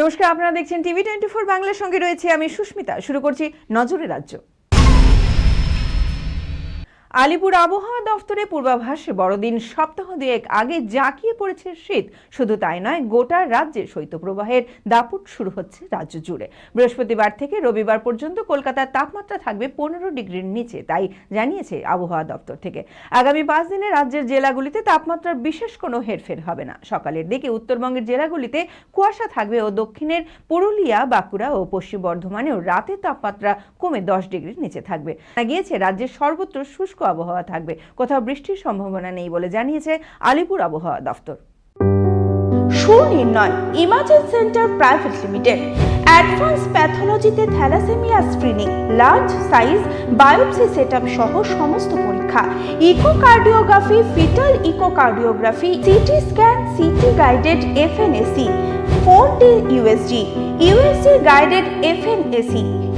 নমস্কার, আপনারা দেখছেন টিভি টোয়েন্টি ফোর বাংলার সঙ্গে রয়েছে আমি সুস্মিতা। শুরু করছি নজরে রাজ্য। আলিপুর আবহাওয়া দফতরে পূর্বাভাসে বড়দিন সপ্তাহ দুয়েক আগে জাঁকিয়ে পড়েছে শীত। শুধু তাই নয়, গোটা রাজ্যে শৈত্যপ্রবাহের দাপুট শুরু হচ্ছে রাজ্য জুড়ে। বৃহস্পতিবার থেকে রবিবার পর্যন্ত কলকাতার তাপমাত্রা থাকবে পনেরো ডিগ্রির নিচে, তাই জানিয়েছে আবহাওয়া দপ্তর থেকে। আগামী পাঁচ দিনে রাজ্যের জেলাগুলিতে তাপমাত্রার বিশেষ কোনো হেরফের হবে না। সকালের দিকে উত্তরবঙ্গের জেলাগুলিতে কুয়াশা থাকবে ও দক্ষিণের পুরুলিয়া, বাঁকুড়া ও পশ্চিম বর্ধমানেও রাতের তাপমাত্রা কমে দশ ডিগ্রির নিচে থাকবে। গিয়েছে রাজ্যের সর্বত্র শুষ্ক আবহাওয়া থাকবে। কোথাও বৃষ্টির সম্ভাবনা নেই বলে জানিয়েছে আলিপুর আবহাওয়া দফতর। Sunirnoy imaging centre private limited. Advance প্যাথোলজিতে thalassemia screening, large size biopsy setup সহ সমস্ত পরীক্ষা। Echocardiography, fetal echocardiography, CT scan, CT guided FNAC, four USG USG guided FNAC.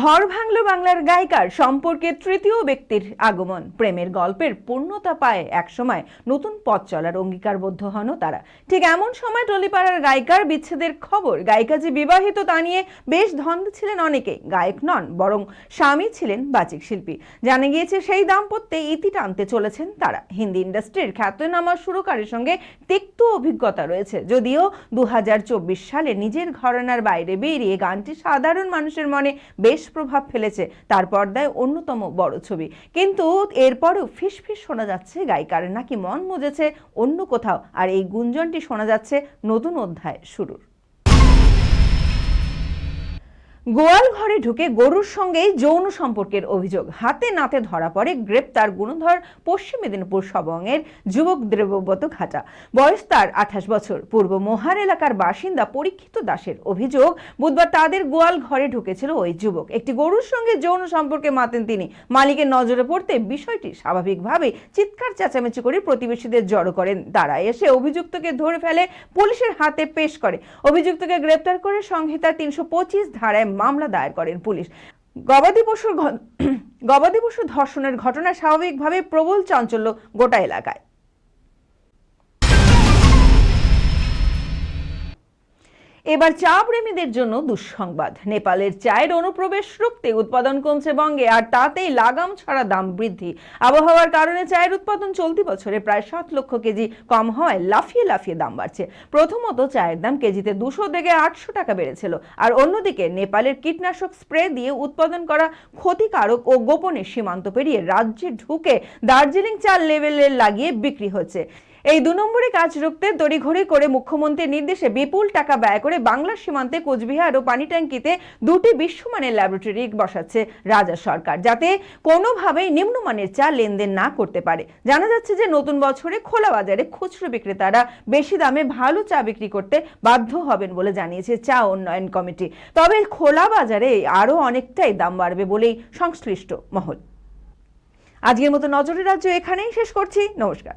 ঘর ভাঙল বাংলার গায়িকার সম্পর্কে তৃতীয় ব্যক্তির আগমন। প্রেমের গল্পের পূর্ণতা পায় একসময় নতুন পথ চলার অঙ্গীকারবদ্ধ হন তারা। ঠিক এমন সময় টলিপাড়ার গায়িকার বিচ্ছেদের খবর। গায়িকা যে বিবাহিত তা নিয়ে বেশ ধন্দ ছিলেন অনেকে। গায়ক নন, বরং স্বামী ছিলেন বাচিক শিল্পী। জানা গিয়েছে সেই দাম্পত্যে ইতি টানতে চলেছেন তারা। হিন্দি ইন্ডাস্ট্রির খ্যাতনামা সুরকারের সঙ্গে তিক্ত অভিজ্ঞতা রয়েছে। যদিও দু হাজার চব্বিশ সালে নিজের ঘরানার বাইরে বেরিয়ে গানটি সাধারণ মানুষের মনে বেশ প্রভাব ফেলেছে, তার পর্দায় অন্যতম বড় ছবি। কিন্তু এরপরেও ফিসফিস শোনা যাচ্ছে গায়িকার। নাকি মন মজেছে অন্য কোথাও? আর এই গুঞ্জনটি শোনা যাচ্ছে নতুন অধ্যায় শুরুর। গোয়াল ঘরে ঢুকে গরুর সঙ্গে যৌন সম্পর্কের অভিযোগ। হাতে নাতে ধরা পড়ে গ্রেপ্তার গুণধর পশ্চিম মেদিনীপুর সবংয়ের যুবক দ্রব্যব্রত ঘাটা বয়স তার আঠাশ বছর। পূর্ব মোহার এলাকার বাসিন্দা পরীক্ষিত দাসের অভিযোগ, বুধবার তাদের গোয়াল ঘরে ঢুকেছিল ওই যুবক। একটি গরুর সঙ্গে যৌন সম্পর্কে মাতেন তিনি। মালিকের নজরে পড়তে বিষয়টি স্বাভাবিকভাবে চিৎকার, চেঁচামেচি করে প্রতিবেশীদের জড়ো করেন তারা। এসে অভিযুক্তকে ধরে ফেলে, পুলিশের হাতে পেশ করে। অভিযুক্তকে গ্রেপ্তার করে সংহিতা তিনশো পঁচিশ ধারায় মামলা দায়ের করেন পুলিশ। গবাদি পশুর গবাদি পশু ধর্ষণের ঘটনা স্বাভাবিকভাবে প্রবল চাঞ্চল্য গোটা এলাকায়। এবার চা প্রেমীদের জন্য দুঃসংবাদ। নেপালের চায়ের অনুপ্রবেশ রুখতে উৎপাদন কমছে বঙ্গে, আর তাতেই লাগাম ছাড়া দাম বৃদ্ধি। আবহাওয়ার কারণে চায়ের উৎপাদন চলতি বছরে প্রায় সাত লক্ষ কেজি কম হওয়ায় লাফিয়ে লাফিয়ে দাম বাড়ছে। প্রথমত চায়ের দাম কেজিতে দুশো থেকে আটশো টাকা বেড়েছিল। আর অন্যদিকে নেপালের কীটনাশক স্প্রে দিয়ে উৎপাদন করা ক্ষতিকারক ও গোপনে সীমান্ত পেরিয়ে রাজ্যে ঢুকে দার্জিলিং চাল লেভেলের লাগিয়ে বিক্রি হচ্ছে। এই দু নম্বরে কাজ রুখতে তড়িঘড়ি করে মুখ্যমন্ত্রীর নির্দেশে বিপুল টাকা ব্যয় করে বাংলার সীমান্তে কোচবিহার ও পানিট্যাঙ্কিতে দুটি বিশ্বমানের ল্যাবরেটরি বসাচ্ছে রাজা সরকার, যাতে কোনোভাবেই নিম্নমানের চা লেনদেন না করতে পারে। জানা যাচ্ছে যে নতুন বছরে খোলা বাজারে খুচরো বিক্রেতারা বেশি দামে ভালো চা বিক্রি করতে বাধ্য হবেন বলে জানিয়েছে চা উন্নয়ন কমিটি। তবে খোলা বাজারে আরও অনেকটাই দাম বাড়বে বলেই সংশ্লিষ্ট মহল। আজকের মতো নজরের রাজ্য এখানেই শেষ করছি। নমস্কার।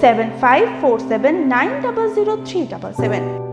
7547900377.